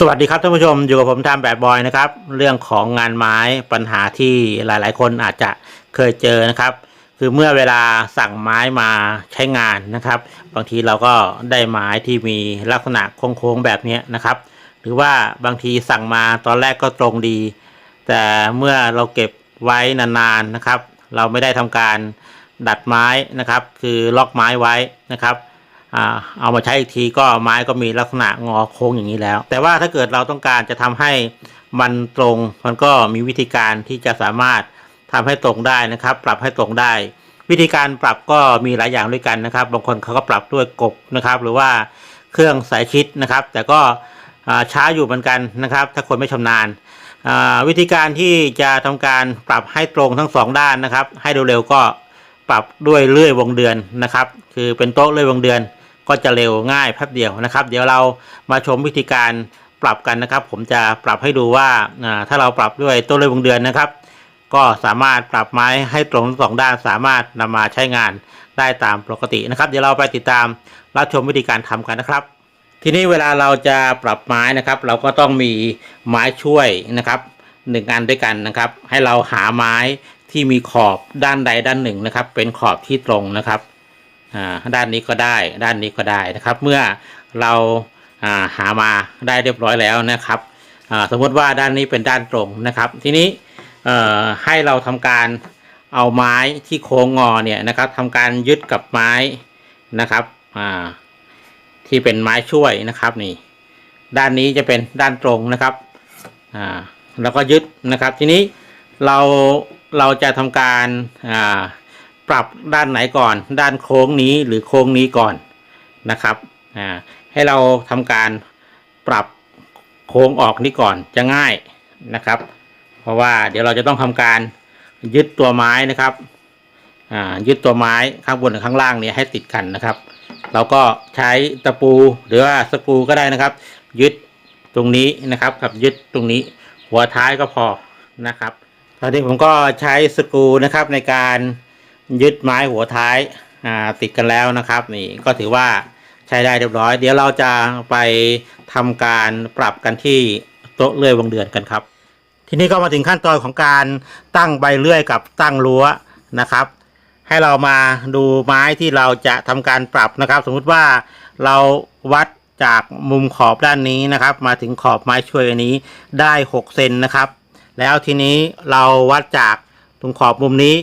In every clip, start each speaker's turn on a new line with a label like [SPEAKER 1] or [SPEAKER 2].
[SPEAKER 1] สวัสดีครับท่านผู้ชมอยู่กับผมทำแบบบอยนะครับ เรื่องของงานไม้ปัญหาที่หลาย ๆ คนอาจจะเคยเจอนะครับ คือเมื่อเวลาสั่งไม้มาใช้งานนะครับ บางทีเราก็ได้ไม้ที่มีลักษณะโค้ง ๆ แบบนี้นะครับ หรือว่าบางทีสั่งมาตอนแรกก็ตรงดี แต่เมื่อเราเก็บไว้นาน ๆ นะครับ เราไม่ได้ทำการดัดไม้นะครับ คือล็อกไม้ไว้นะครับ เอามาใช้อีกทีก็ไม้ก็มีลักษณะงอโค้งอย่างนี้แล้ว แต่ว่าถ้าเกิดเราต้องการจะทำให้มันตรงมันก็มีวิธีการที่จะสามารถทำให้ตรงได้นะครับ ปรับให้ตรงได้ วิธีการปรับก็มีหลายอย่างด้วยกันนะครับ บางคนเขาก็ปรับด้วยกบนะครับ หรือว่าเครื่องสายชิดนะครับ แต่ก็ช้าอยู่เหมือนกันนะครับ ถ้าคนไม่ชำนาญวิธีการที่จะทำการปรับให้ตรงทั้งสองด้านนะครับ ให้เร็วๆก็ ปรับด้วยเลื่อยวงเดือนนะครับ คือเป็นโต๊ะเลื่อยวงเดือนก็จะเร็วง่ายแป๊บเดียวนะครับ เดี๋ยวเรามาชมวิธีการปรับกันนะครับ ผมจะปรับให้ดูว่าอ่าถ้าเราปรับด้วยโต้นเลื่อยวงเดือนนะครับ ก็สามารถปรับไม้ให้ตรงทั้งสองด้านสามารถนำมาใช้งานได้ตามปกตินะครับ เดี๋ยวเราไปติดตามรับชมวิธีการทำกันนะครับ ทีนี้เวลาเราจะปรับไม้นะครับ เราก็ต้องมีไม้ช่วยนะครับหนึ่งอันด้วยกันนะครับ ให้เราหาไม้ ที่มีขอบด้านใดด้านหนึ่งนะครับ เป็นขอบที่ตรงนะครับอ่าด้านนี้ก็ได้ด้านนี้ก็ได้นะครับ เมื่อเราอ่าหามาได้เรียบร้อยแล้วนะครับอ่าสมมติว่าด้านนี้เป็นด้านตรงนะครับ ทีนี้เอ่อให้เราทำการเอาไม้ที่โค้งงอเนี่ยนะครับทำการยึดกับไม้นะครับอ่าที่เป็นไม้ช่วยนะครับนี่ ด้านนี้จะเป็นด้านตรงนะครับอ่าแล้วก็ยึดนะครับ ทีนี้เรา เราจะทำการปรับด้านไหนก่อน ด้านโค้งนี้หรือโค้งนี้ก่อนนะครับให้เราทำการปรับโค้งออกนี้ก่อนจะง่ายนะครับ เพราะว่าเดี๋ยวเราจะต้องทำการยึดตัวไม้นะครับยึดตัวไม้ข้างบนกับข้างล่างเนี่ยให้ติดกันนะครับ เราก็ใช้ตะปูหรือว่าสกรูก็ได้นะครับ ยึดตรงนี้นะครับกับยึดตรงนี้หัวท้ายก็พอนะครับ ตอนนี้ผมก็ใช้สกรูนะครับในการยึดไม้หัวท้ายติดกันแล้วนะครับ นี่ก็ถือว่าใช้ได้เรียบร้อย เดี๋ยวเราจะไปทำการปรับกันที่โต๊ะเลื่อยวงเดือนกันครับ ทีนี้ก็มาถึงขั้นตอนของการตั้งใบเลื่อยกับตั้งรั้วนะครับ ให้เรามาดูไม้ที่เราจะทำการปรับนะครับ สมมุติว่าเราวัดจากมุมขอบด้านนี้นะครับ มาถึงขอบไม้ช่วยอันนี้ได้ 6 เซนนะครับ แล้วทีนี้เราวัดจากตรงขอบมุมนี้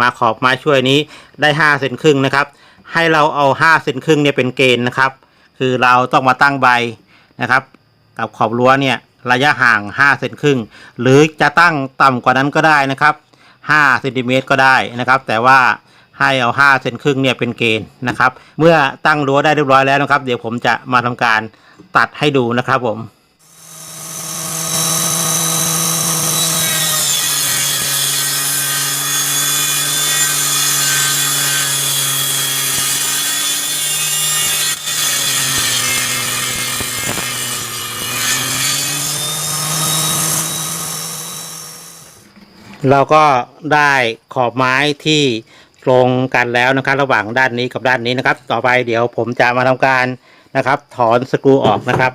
[SPEAKER 1] มาขอบไม้ช่วยนี้ได้5เซนครึ่งนะครับ ให้เราเอา5เซนครึ่งเนี่ยเป็นเกณฑ์นะครับ คือเราต้องมาตั้งใบนะครับ กับขอบรั้วเนี่ยระยะห่าง5เซนครึ่งหรือจะตั้งต่ำกว่านั้นก็ได้นะครับ5เซนติเมตรก็ได้นะครับ แต่ว่าให้เอา5เซนครึ่งเนี่ยเป็นเกณฑ์นะครับ เมื่อตั้งรั้วได้เรียบร้อยแล้วนะครับ เดี๋ยวผมจะมาทำการตัดให้ดูนะครับผม เราก็ได้ขอบไม้ที่ตรงกันแล้วนะครับ ระหว่างด้านนี้กับด้านนี้นะครับ ต่อไปเดี๋ยวผมจะมาทำการนะครับ ถอนสกรูออกนะครับ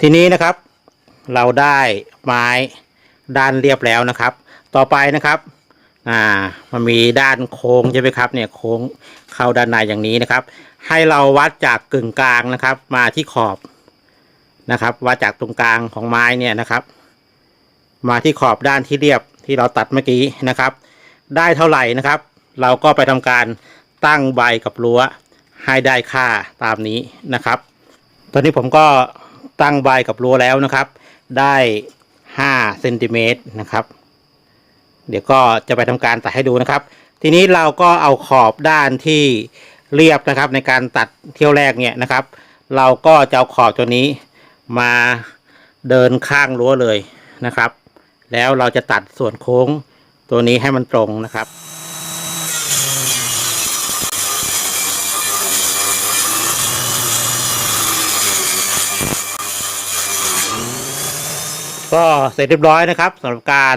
[SPEAKER 1] ทีนี้นะครับเราได้ไม้ด้านเรียบแล้วนะครับ ต่อไปนะครับ อ่า มันมีด้านโค้งใช่ไหมครับ เนี่ยโค้งเข้าด้านในอย่างนี้นะครับ ให้เราวัดจากกึ่งกลางนะครับ มาที่ขอบนะครับ วัดจากตรงกลางของไม้เนี่ยนะครับ มาที่ขอบด้านที่เรียบที่เราตัดเมื่อกี้นะครับ ได้เท่าไหร่นะครับ เราก็ไปทำการตั้งใบกับรั้วให้ได้ค่าตามนี้นะครับ ตอนนี้ผมก็ตั้งใบกับรั้วแล้วนะครับ ได้5เซนติเมตรนะครับ เดี๋ยวก็จะไปทำการตัดให้ดูนะครับ ทีนี้เราก็เอาขอบด้านที่เรียบนะครับในการตัดเที่ยวแรกเนี่ยนะครับ เราก็จะเอาขอบตัวนี้มาเดินข้างรั้วเลยนะครับ แล้วเราจะตัดส่วนโค้งตัวนี้ให้มันตรงนะครับก็เสร็จเรียบร้อยนะครับสำหรับการ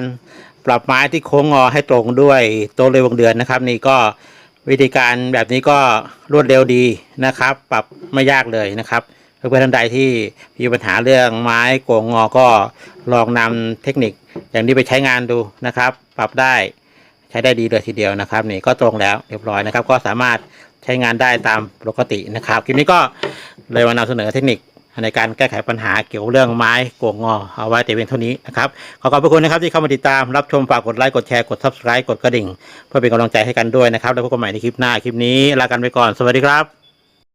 [SPEAKER 1] ปรับไม้ที่โค้งงอให้ตรงด้วยตัวเลยวงเดือนนะครับ นี่ก็วิธีการแบบนี้ก็รวดเร็วดีนะครับ ปรับไม่ยากเลยนะครับเพื่อนๆท่านใดที่มีปัญหาเรื่องไม้โก่งงอก็ลองนำเทคนิคอย่างนี้ไปใช้งานดูนะครับ ปรับได้ใช้ได้ดีเลยทีเดียวนะครับนี่ก็ตรงแล้วเรียบร้อยนะครับ ก็สามารถใช้งานได้ตามปกตินะครับคลิปนี้ก็เลยมานำเสนอเทคนิค ในการแก้ไขปัญหาเกี่ยวเรื่องไม้โก่งงอเอาไว้แต่เพียงเท่านี้นะครับขอขอบพระคุณนะครับที่เข้ามาติดตามรับชมฝากกดไลค์กดแชร์กด subscribe กดกระดิ่ง เพื่อเป็นกำลังใจให้กันด้วยนะครับ แล้วพบกันใหม่ในคลิปหน้าคลิปนี้ลากันไปก่อนสวัสดีครับ